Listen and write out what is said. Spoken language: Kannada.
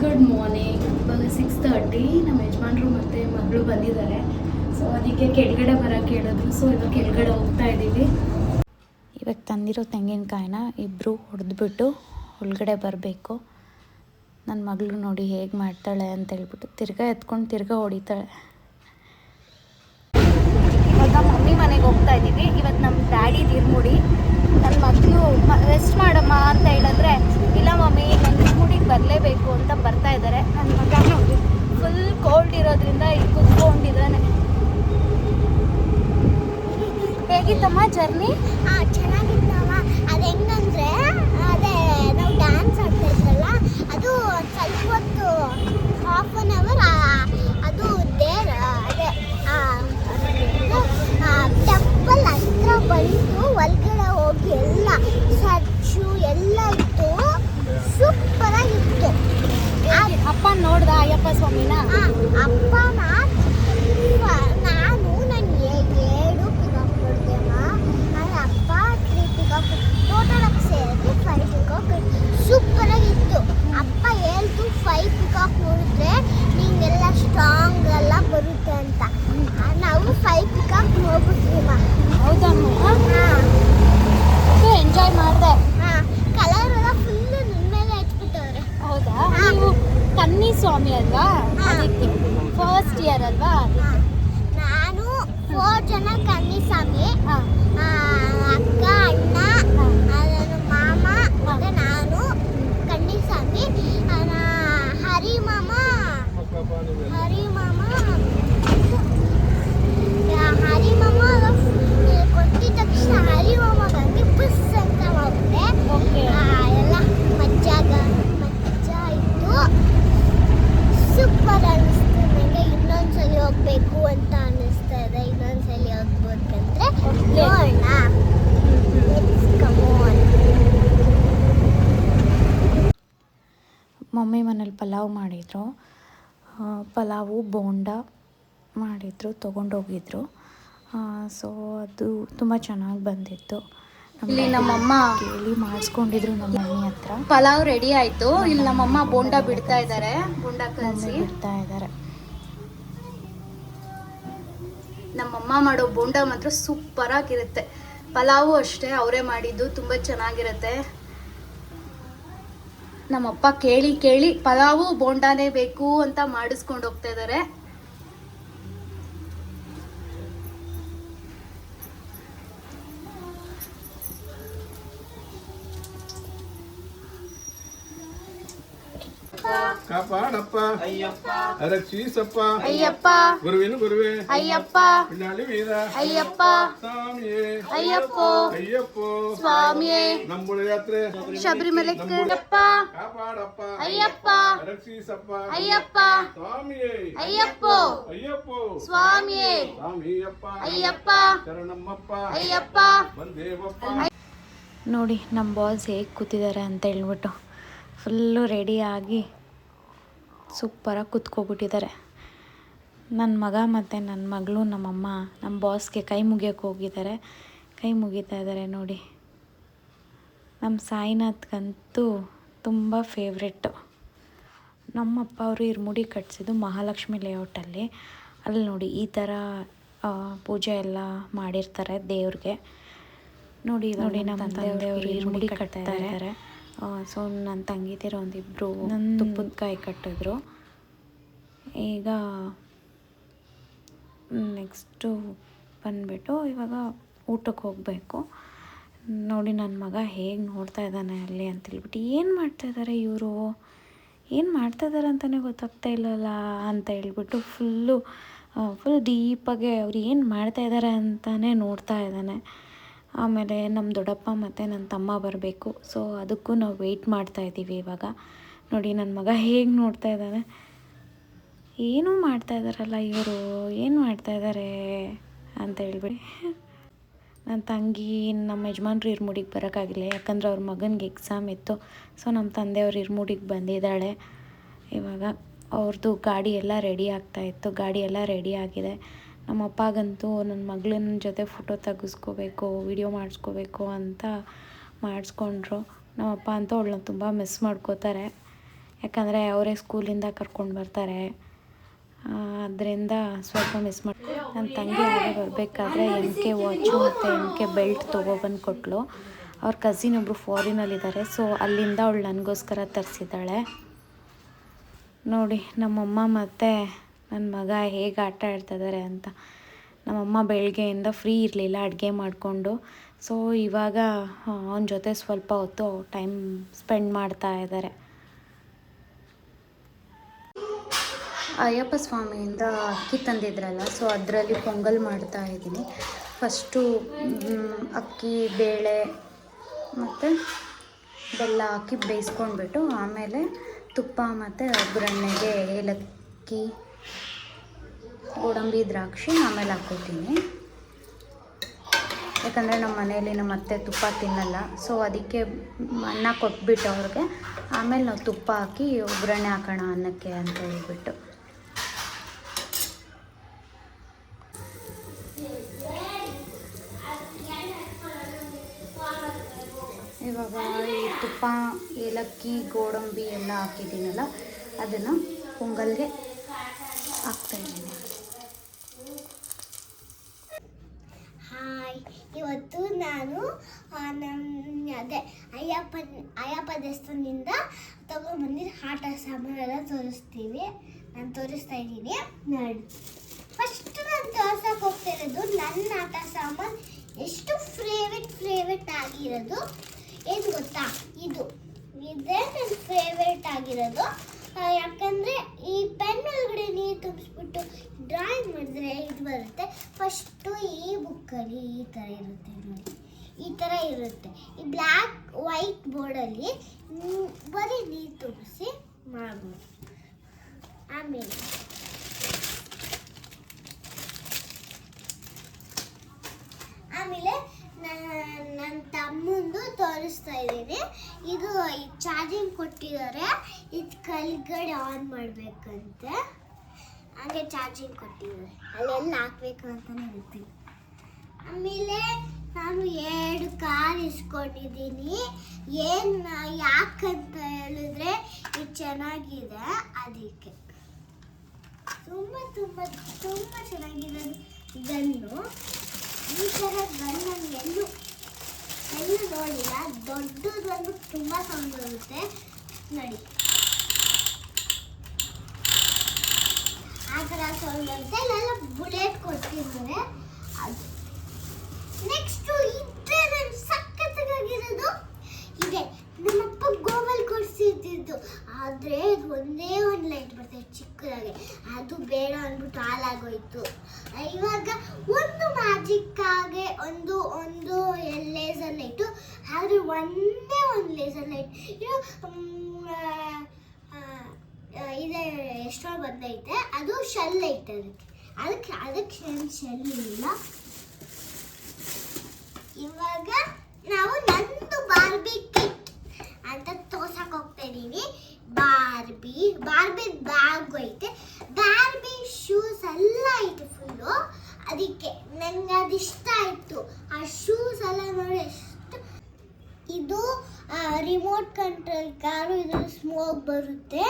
ಗುಡ್ ಮಾರ್ನಿಂಗ್ ಇವಾಗ ಸಿಕ್ಸ್ ತರ್ಟಿ ನಮ್ಮ ಯಜಮಾನ್ರು ಮತ್ತೆ ಮಗಳು ಬಂದಿದ್ದಾರೆ. ಸೊ ಅದಕ್ಕೆ ಕೆಳಗಡೆ ಬರೋಕ್ಕೆ ಹೇಳಿದ್ರು. ಸೊ ಇವಾಗ ಕೆಳಗಡೆ ಹೋಗ್ತಾ ಇದ್ದೀವಿ. ಇವಾಗ ತಂದಿರೋ ತೆಂಗಿನಕಾಯಿನ ಇಬ್ಬರು ಹೊಡೆದ್ಬಿಟ್ಟು ಒಳಗಡೆ ಬರಬೇಕು. ನನ್ನ ಮಗಳು ನೋಡಿ ಹೇಗೆ ಮಾಡ್ತಾಳೆ ಅಂತ ಹೇಳ್ಬಿಟ್ಟು ತಿರ್ಗಾ ಎತ್ಕೊಂಡು ತಿರ್ಗಾ ಹೊಡಿತಾಳೆ. ಇವಾಗ ಮಮ್ಮಿ ಮನೆಗೆ ಹೋಗ್ತಾ ಇದ್ದೀವಿ. ಇವತ್ತು ನಮ್ಮ ಡ್ಯಾಡಿ ದಿರ್ಮುಡಿ ನನ್ನ ಮಕ್ಕಳು ರೆಸ್ಟ್ ಮಾಡಮ್ಮ ಅಂತ ಹೇಳಿದ್ರೆ, ಇಲ್ಲ ಮಮ್ಮಿ ನನ್ನ ಬರಲೇಬೇಕು ಅಂತ ಬರ್ತಾ ಇದ್ದಾರೆ. ನನ್ನ ಮಗ ಫುಲ್ ಕೋಲ್ಡ್ ಇರೋದ್ರಿಂದ ಇಲ್ಲಿ ಕುತ್ಕೊಂಡಿದ್ದಾನೆ. ಹೇಗಿತ್ತಮ್ಮ ಜರ್ನಿ ಆ ಚೆನ್ನಾಗಿತ್ತವ ಅದು ಹೆಂಗಂದ್ರೆ, ಅದೇ ನಾವು ಡ್ಯಾನ್ಸ್ ಆಡ್ತಾ ಇದ್ರಲ್ಲ ಅದು ಸ್ವಲ್ಪ ಹೊತ್ತು ಹಾಫ್ ಅನ್ ಅವರ್ ಪಲಾವ್ ಮಾಡಿದರು. ಪಲಾವು ಬೋಂಡ ಮಾಡಿದರು ತೊಗೊಂಡೋಗಿದ್ರು. ಸೊ ಅದು ತುಂಬ ಚೆನ್ನಾಗಿ ಬಂದಿತ್ತು. ಇಲ್ಲಿ ನಮ್ಮಮ್ಮ ಕೇಳಿ ಮಾಡಿಸ್ಕೊಂಡಿದ್ರು ನಮ್ಮ ಮನೆ ಹತ್ರ. ಪಲಾವ್ ರೆಡಿ ಆಯ್ತು. ಇಲ್ಲಿ ನಮ್ಮಮ್ಮ ಬೋಂಡ ಬಿಡ್ತಾ ಇದ್ದಾರೆ ಬೋಂಡ ಕಲಸಿ. ಬಿಡ್ತಾ ಇದ್ದಾರೆ ನಮ್ಮಮ್ಮ ಮಾಡೋ ಬೋಂಡ ಮಾತ್ರ ಸೂಪರ್ ಆಗಿರುತ್ತೆ ಪಲಾವು ಅಷ್ಟೇ ಅವರೇ ಮಾಡಿದ್ದು ತುಂಬ ಚೆನ್ನಾಗಿರುತ್ತೆ. ನಮ್ಮಪ್ಪ ಕೇಳಿ ಕೇಳಿ ಪಲಾವು ಬೋಂಡಾನೇ ಬೇಕು ಅಂತ ಮಾಡಿಸ್ಕೊಂಡು ಹೋಗ್ತಾ ಇದ್ದಾರೆ. ಕಾಪಾಡಪ್ಪ. ರಕ್ಷಿಸಪ್ಪ ಅಯ್ಯಪ್ಪ. ಗುರುವಿನ ಗುರುವೆ. ಅಯ್ಯಪ್ಪ. ಪಿಳ್ಳಾಳಿ ವೀರ. ಅಯ್ಯಪ್ಪ. ಸ್ವಾಮಿಯೇ. ಅಯ್ಯಪ್ಪ. ಅಯ್ಯಪ್ಪೋ. ಸ್ವಾಮಿಯೇ. ನಂಬುಳ ಯಾತ್ರೆ. ಶಬರಿಮಲೆ ಅಯ್ಯಪ್ಪ ಕಾಪಾಡಪ್ಪ. ಅಯ್ಯಪ್ಪ. ರಕ್ಷಿಸಪ್ಪ ಅಯ್ಯಪ್ಪ. ಸ್ವಾಮಿಯೇ. ಅಯ್ಯಪ್ಪ. ಅಯ್ಯಪ್ಪೋ. ಸ್ವಾಮಿಯೇ. ಸ್ವಾಮಿಯಪ್ಪ. ಅಯ್ಯಪ್ಪ. ಶರಣಮ್ಮಪ್ಪ. ಅಯ್ಯಪ್ಪ. ಬಂದೇವಪ್ಪ. ನೋಡಿ ನಮ್ಮ ಬಾಸ್ ಹೇಗೆ ಕೂತಿದ್ದಾರೆ ಅಂತ ಹೇಳ್ಬಿಟ್ಟು. ಫುಲ್ಲು ರೆಡಿಯಾಗಿ ಸೂಪರಾಗಿ ಕೂತ್ಕೊಬಿಟ್ಟಿದ್ದಾರೆ. ನನ್ನ ಮಗ ಮತ್ತು ನನ್ನ ಮಗಳು ನಮ್ಮಮ್ಮ ನಮ್ಮ ಬಾಸ್ಗೆ ಕೈ ಮುಗಿಯೋಕೆ ಹೋಗಿದ್ದಾರೆ. ಕೈ ಮುಗಿತಾ ಇದ್ದಾರೆ ನೋಡಿ. ನಮ್ಮ ಸಾಯಿನಾಥ್ಗಂತೂ ತುಂಬ ಫೇವ್ರೆಟ್ಟು ನಮ್ಮಪ್ಪ ಅವರು ಇರ್ಮುಡಿ ಕಟ್ಸಿದ್ದು ಮಹಾಲಕ್ಷ್ಮಿ ಲೇಔಟಲ್ಲಿ ಅಲ್ಲಿ. ನೋಡಿ ಈ ಥರ ಪೂಜೆ ಎಲ್ಲ ಮಾಡಿರ್ತಾರೆ ದೇವ್ರಿಗೆ. ನೋಡಿ ನೋಡಿ ನಮ್ಮ ತಂದೆಯವರು ಇರ್ಮುಡಿ ಕಟ್ತಾ ಇದ್ದಾರೆ. ಸೊ ನನ್ನ ತಂಗಿದಿರ ಒಂದಿಬ್ಬರು ನನ್ನ ತುಪ್ಪದ ಕಾಯಿ ಕಟ್ಟಿದ್ರು. ಈಗ ನೆಕ್ಸ್ಟು ಬಂದುಬಿಟ್ಟು ಇವಾಗ ಊಟಕ್ಕೆ ಹೋಗಬೇಕು. ನೋಡಿ ನನ್ನ ಮಗ ಹೇಗೆ ನೋಡ್ತಾ ಇದ್ದಾನೆ ಅಲ್ಲಿ ಅಂತೇಳ್ಬಿಟ್ಟು ಏನು ಮಾಡ್ತಾ ಇದ್ದಾರೆ ಇವರು? ಏನು ಮಾಡ್ತಾ ಇದ್ದಾರೆ ಅಂತಲೇ ಗೊತ್ತಾಗ್ತಾ ಇಲ್ಲಲ್ಲ? ಅಂತ ಹೇಳ್ಬಿಟ್ಟು ಫುಲ್ಲು ಫುಲ್ ಡೀಪಾಗೆ ಅವ್ರು ಏನು ಮಾಡ್ತಾ ಇದ್ದಾರೆ ಅಂತಲೇ ನೋಡ್ತಾ ಇದ್ದಾನೆ. ಆಮೇಲೆ ನಮ್ಮ ದೊಡ್ಡಪ್ಪ ಮತ್ತು ನನ್ನ ತಮ್ಮ ಬರಬೇಕು. ಸೊ ಅದಕ್ಕೂ ನಾವು ವೆಯ್ಟ್ ಮಾಡ್ತಾ ಇದ್ದೀವಿ ಇವಾಗ. ನೋಡಿ ನನ್ನ ಮಗ ಹೇಗೆ ನೋಡ್ತಾ ಇದ್ದಾನೆ. ಏನೂ ಮಾಡ್ತಾ ಇದ್ದಾರಲ್ಲ ಇವರು. ಏನು ಮಾಡ್ತಾ ಇದ್ದಾರೆ ಅಂತ ಹೇಳ್ಬಿಡಿ. ನನ್ನ ತಂಗಿ, ನಮ್ಮ ಯಜಮಾನ್ರು ಇರ್ಮುಡಿಗೆ ಬರೋಕ್ಕಾಗಿಲ್ಲ. ಯಾಕಂದ್ರೆ ಅವ್ರ ಮಗನಿಗೆ ಎಕ್ಸಾಮ್ ಇತ್ತು. ಸೊ ನಮ್ಮ ತಂದೆಯವ್ರು ಇರ್ಮುಡಿಗೆ ಬಂದಿದ್ದಾಳೆ. ಇವಾಗ ಅವ್ರದ್ದು ಗಾಡಿ ಎಲ್ಲ ರೆಡಿ ಆಗ್ತಾಯಿತ್ತು ಗಾಡಿ ಎಲ್ಲ ರೆಡಿ ಆಗಿದೆ. ನಮ್ಮ ಅಪ್ಪಗಂತೂ ನನ್ನ ಮಗಳನ್ನ ಜೊತೆ ಫೋಟೋ ತೆಗೆಸ್ಕೋಬೇಕು ವಿಡಿಯೋ ಮಾಡಿಸ್ಕೋಬೇಕು ಅಂತ ಮಾಡಿಸ್ಕೊಂಡ್ರು. ನಮ್ಮ ಅಪ್ಪ ಅಂತೂ ಅವಳನ್ನ ತುಂಬ ಮಿಸ್ ಮಾಡ್ಕೋತಾರೆ. ಯಾಕಂದರೆ ಅವರೇ ಸ್ಕೂಲಿಂದ ಕರ್ಕೊಂಡು ಬರ್ತಾರೆ. ಅದರಿಂದ ಸ್ವಲ್ಪ ಮಿಸ್ ಮಾಡಿ ನನ್ನ ತಂಗಿ ಹಾಗೆ ಬರಬೇಕಾದ್ರೆ ಎಂ ಕೆ ವಾಚು ಮತ್ತು ಎಂ ಕೆ ಬೆಲ್ಟ್ ತೊಗೊಬಂದು ಕೊಟ್ಟಳು ಅವ್ರ ಕಸಿನ್ ಒಬ್ಬರು ಫಾರಿನಲ್ಲಿದ್ದಾರೆ ಸೊ ಅಲ್ಲಿಂದ ಅವಳು ನನಗೋಸ್ಕರ ತರಿಸಿದ್ದಾಳೆ. ನೋಡಿ, ನಮ್ಮಮ್ಮ ಮತ್ತು ನನ್ನ ಮಗ ಹೇಗೆ ಆಟ ಆಡ್ತಿದ್ದಾರೆ ಅಂತ. ನಮ್ಮಮ್ಮ ಬೆಳಗ್ಗೆಯಿಂದ ಫ್ರೀ ಇರಲಿಲ್ಲ, ಅಡುಗೆ ಮಾಡಿಕೊಂಡು. ಸೊ ಇವಾಗ ಅವನ ಜೊತೆ ಸ್ವಲ್ಪ ಹೊತ್ತು ಟೈಮ್ ಸ್ಪೆಂಡ್ ಮಾಡ್ತಾ ಇದ್ದಾರೆ ಅಯ್ಯಪ್ಪ ಸ್ವಾಮಿಯಿಂದ ಅಕ್ಕಿ ತಂದಿದ್ರಲ್ಲ ಸೊ ಅದರಲ್ಲಿ ಪೊಂಗಲ್ ಮಾಡ್ತಾ ಇದ್ದೀನಿ. ಫಸ್ಟು ಅಕ್ಕಿ, ಬೇಳೆ, ಮತ್ತು ಬೆಲ್ಲ ಹಾಕಿ ಬೇಯಿಸ್ಕೊಂಡ್ಬಿಟ್ಟು, ಆಮೇಲೆ ತುಪ್ಪ ಮತ್ತು ಒಗ್ಗರಣೆಗೆ ಏಲಕ್ಕಿ ಗೋಡಂಬಿ ದ್ರಾಕ್ಷಿ ಆಮೇಲೆ ಹಾಕ್ಕೋತೀನಿ ಯಾಕಂದರೆ ನಮ್ಮ ಮನೆಯಲ್ಲಿ ನಮ್ಮ ಅತ್ತೆ ತುಪ್ಪ ತಿನ್ನಲ್ಲ. ಸೊ ಅದಕ್ಕೆ ಅನ್ನ ಕೊಟ್ಬಿಟ್ಟು ಅವ್ರಿಗೆ. ಆಮೇಲೆ ನಾವು ತುಪ್ಪ ಹಾಕಿ ಒಗ್ಗರಣೆ ಹಾಕೋಣ ಅನ್ನಕ್ಕೆ ಅಂತ ಹೇಳ್ಬಿಟ್ಟು. ಇವಾಗ ಈ ತುಪ್ಪ, ಏಲಕ್ಕಿ, ಗೋಡಂಬಿ ಎಲ್ಲ ಹಾಕಿದ್ದೀನಲ್ಲ, ಅದನ್ನು ಪೊಂಗಲ್ಗೆ ಹಾಯ್ ಇವತ್ತು ನಾನು ನಮ್ಮ ಅದೇ ಅಯ್ಯಪ್ಪ ಅಯ್ಯಪ್ಪ ದೇವಸ್ಥಾನದಿಂದ ತಗೊಂಡ್ಬಂದಿದ್ದ ಆಟ ಸಾಮಾನೆಲ್ಲ ತೋರಿಸ್ತೀವಿ. ನಾನು ತೋರಿಸ್ತಾ ಇದ್ದೀನಿ. ನೋಡಿ. ಫಸ್ಟ್ ನಾನು ತೋರ್ಸಕ್ಕೆ ಹೋಗ್ತಾ ಇರೋದು ನನ್ನ ಆಟ ಸಾಮಾನು ಎಷ್ಟು ಫೇವ್ರೆಟ್ ಫೇವ್ರೆಟ್ ಆಗಿರೋದು? ಏನು ಗೊತ್ತಾ? ಇದು. ಇದೇ ನನ್ನ ಫೇವ್ರೆಟ್ ಆಗಿರೋದು. ಯಾಕಂದ್ರೆ ಈ ಪೆನ್ ಒಳಗಡೆ ನೀರು ತುಂಬಿಸ್ಬಿಟ್ಟು ಡ್ರಾಯಿಂಗ್ ಮಾಡಿದ್ರೆ ಇದು ಬರುತ್ತೆ. ಫಸ್ಟು ಈ ಬುಕ್ಕಲ್ಲಿ ಈ ಥರ ಇರುತ್ತೆ ನೋಡಿ. ಈ ಥರ ಇರುತ್ತೆ. ಈ ಬ್ಲ್ಯಾಕ್ ವೈಟ್ ಬೋರ್ಡಲ್ಲಿ ಬರೀ ನೀರು ತುಂಬಿಸಿ ಮಾಡ್ಬೋದು. ಆಮೇಲೆ ತಮ್ಮಂದು ತೋರಿಸ್ತಾ ಇದ್ದೀನಿ. ಇದು ಚಾರ್ಜಿಂಗ್ ಕೊಟ್ಟಿದ್ದಾರೆ. ಇದು ಕಲ್ಗಡೆ ಆನ್ ಮಾಡಬೇಕಂತೆ. ಹಾಗೆ ಚಾರ್ಜಿಂಗ್ ಕೊಟ್ಟಿದ್ದಾರೆ. ಅಲ್ಲೆಲ್ಲ ಹಾಕ್ಬೇಕು ಅಂತಲೇ ಗೊತ್ತಿಲ್ಲ ಆಮೇಲೆ ನಾನು ಎರಡು ಕಾರ್ ಇಸ್ಕೊಂಡಿದ್ದೀನಿ. ಏನು ಯಾಕಂತ ಹೇಳಿದ್ರೆ ಇದು ಚೆನ್ನಾಗಿದೆ ಅದಕ್ಕೆ. ತುಂಬ ತುಂಬ ತುಂಬ ಚೆನ್ನಾಗಿದೆ. ಗನ್ನು ಈ ಥರ ಗನ್ ಎಲ್ಲೂ ಎಲ್ಲೂ ನೋಡಿಲ್ಲ ದೊಡ್ಡದು ಬಂದ್ಬಿಟ್ಟು ತುಂಬ ಸೌಂಡ್ ಬರುತ್ತೆ. ನೋಡಿ. ಆ ಥರ ಸೌಂಡ್ ಬರುತ್ತೆ. ಇಲ್ಲೆಲ್ಲ ಬುಲೆಟ್ ಕೊಟ್ಟಿದ್ದಾರೆ ಅದು. ನೆಕ್ಸ್ಟು ಸಕ್ಕತ್ತಾಗಿರೋದು ಸಖತ್ತಾಗಿರೋದು ಇದೆ ನಮ್ಮಪ್ಪ ಗೋವಲ್ ಕೊಡಿಸಿದ್ದು ಆದರೆ ಒಂದೇ ಒಂದು ಲೈಟ್ ಬರ್ತದೆ, ಚಿಕ್ಕದಾಗಿ. ಅದು ಬೇಡ ಅಂದ್ಬಿಟ್ಟು ಹಾಳಾಗೋಯ್ತು. ಇವಾಗ ಒಂದು ಮ್ಯಾಜಿಕ್ ಆಗಿ ಒಂದು ಒಂದು ಲೇಸರ್ ಲೈಟು ಆದರೆ ಒಂದೇ ಒಂದು ಲೇಸರ್ ಲೈಟ್ ಇದು ಎಷ್ಟೋ ಬಂದೈತೆ. ಅದು ಶೆಲ್ ಲೈಟ್ ಅದಕ್ಕೆ. ಅದಕ್ಕೆ ಅದಕ್ಕೆ ಶೆಲ್ ಇಲ್ಲ. ಇವಾಗ ನಾವು ನಂದು ಬಾರ್ಬಿ ಕಿಟ್ ಅಂತ ತೋರ್ಸಕ್ ಹೋಗ್ತಾ ಇದೀವಿ ಬಾರ್ಬಿ ಬಾರ್ಬಿ ಬ್ಯಾಗ್ ಐತೆ. ಬಾರ್ಬಿ ಶೂಸ್ ಎಲ್ಲ ಐತೆ ಫುಲ್ಲು ಅದಕ್ಕೆ ನಂಗೆ ಅದಿಷ್ಟ ಆಯಿತು. ಆ ಶೂಸ್ ಎಲ್ಲ ನೋಡಿ ಎಷ್ಟು. ಇದು ರಿಮೋಟ್ ಕಂಟ್ರೋಲ್ ಕಾರು ಇದು ಸ್ಮೋಕ್ ಬರುತ್ತೆ.